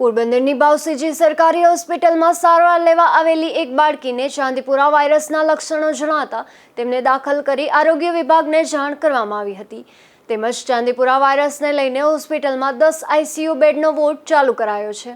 પોરબંદરની બાવસીજી સરકારી હોસ્પિટલમાં સારવાર લેવા આવેલી એક બાળકીને ચાંદીપુરા વાયરસના લક્ષણો જણાતા તેમને દાખલ કરી આરોગ્ય વિભાગને જાણ કરવામાં આવી હતી. તેમજ ચાંદીપુરા વાયરસને લઈને હોસ્પિટલમાં દસ આઈસીયુ બેડનો વોર્ડ ચાલુ કરાયો છે.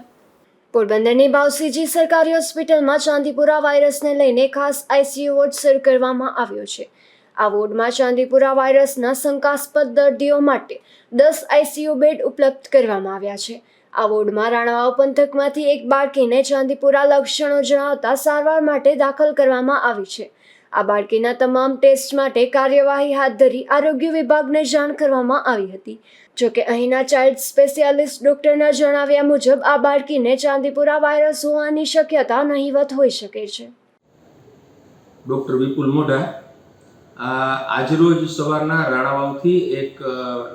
પોરબંદરની બાવસીજી સરકારી હોસ્પિટલમાં ચાંદીપુરા વાયરસને લઈને ખાસ આઈસીયુ વોર્ડ શરૂ કરવામાં આવ્યો છે. આ વોર્ડમાં ચાંદીપુરા વાયરસના શંકાસ્પદ દર્દીઓ માટે દસ આઈસીયુ બેડ ઉપલબ્ધ કરવામાં આવ્યા છે. આ વોર્ડમાં રાણાવાવ પંથકમાંથી એક બાળકીને ચાંદીપુરા લક્ષણો જણાવતા સારવાર માટે દાખલ કરવામાં આવી છે. આ બાળકીના તમામ ટેસ્ટ માટે કાર્યવાહી હાથ ધરી આરોગ્ય વિભાગને જાણ કરવામાં આવી હતી. જોકે અહીંના ચાઇલ્ડ સ્પેશિયાલિસ્ટ ડોક્ટરના જણાવ્યા મુજબ આ બાળકીને ચાંદીપુરા વાયરસ હોવાની શક્યતા નહીવત હોઈ શકે છે. ડૉક્ટર વિપુલ મોઢા આજરોજ સવારના રાણાવાવથી એક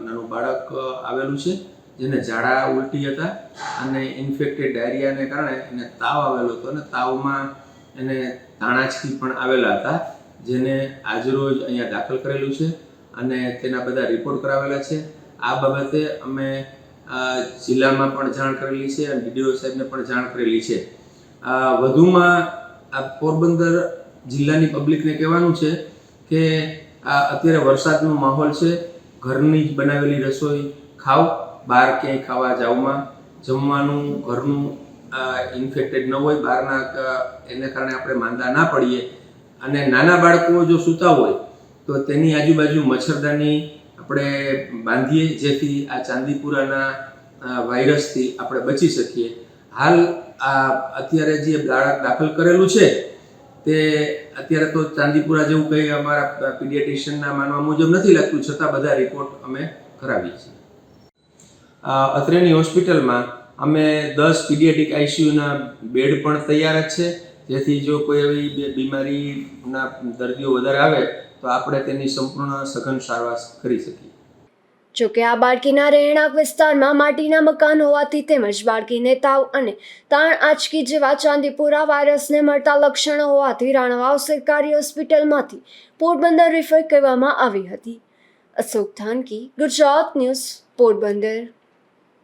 નાનું બાળક આવેલું છે, જેને ઝાડા ઉલટી હતા અને ઇન્ફેક્ટેડ ડાયરિયાને કારણે એને તાવ આવેલો હતો અને તાવમાં એને તાણાચકી પણ આવેલા હતા, જેને આજરોજ અહીંયા દાખલ કરેલું છે અને તેના બધા રિપોર્ટ કરાવેલા છે. આ બાબતે અમે જિલ્લામાં પણ જાણ કરેલી છે અને ડીડીઓ સાહેબને પણ જાણ કરેલી છે. વધુમાં આ પોરબંદર જિલ્લાની પબ્લિકને કહેવાનું છે કે આ અત્યારે વરસાદનો માહોલ છે, ઘરની જ બનાવેલી રસોઈ ખાવ બહાર ક્યાંય ખાવા જાવમાં. જમવાનું, ઘરનું ઇન્ફેક્ટેડ ન હોય, બહારના એને કારણે આપણે માંદા ના પડીએ. અને નાના બાળકો જો સૂતા હોય, તો તેની આજુબાજુ મચ્છરદાની આપણે બાંધીએ, જેથી આ ચાંદીપુરાના વાયરસથી આપણે બચી શકીએ. હાલ આ અત્યારે જે બાળક દાખલ કરેલું છે તે અત્યારે તો ચાંદીપુરા જેવું કંઈ અમારા પીડિયાટિશિયનના માનવા મુજબ નથી લાગતું, છતાં બધા રિપોર્ટ અમે કરાવીએ છીએ. અત્રેની હોસ્પિટલમાં અમે દસ પીડિયાટિક આઈસીયુના બેડ પણ તૈયાર જ છે. જેથી જો કોઈ એવી બીમારીના દર્દીઓ વધારે આવે, તો આપણે તેની સંપૂર્ણ સઘન સારવાર કરી શકીએ. જોકે આ બાળકીના રહેણાંક વિસ્તારમાં માટીના મકાન હોવાથી તેમજ બાળકીને તાવ અને તાણ આંચકી જેવા ચાંદીપુરા વાયરસને મળતા લક્ષણો હોવાથી રાણાવાવ સરકારી હોસ્પિટલમાંથી પોરબંદર રિફર કરવામાં આવી હતી. અશોક થાનકી, ગુજરાત ન્યૂઝ, પોરબંદર.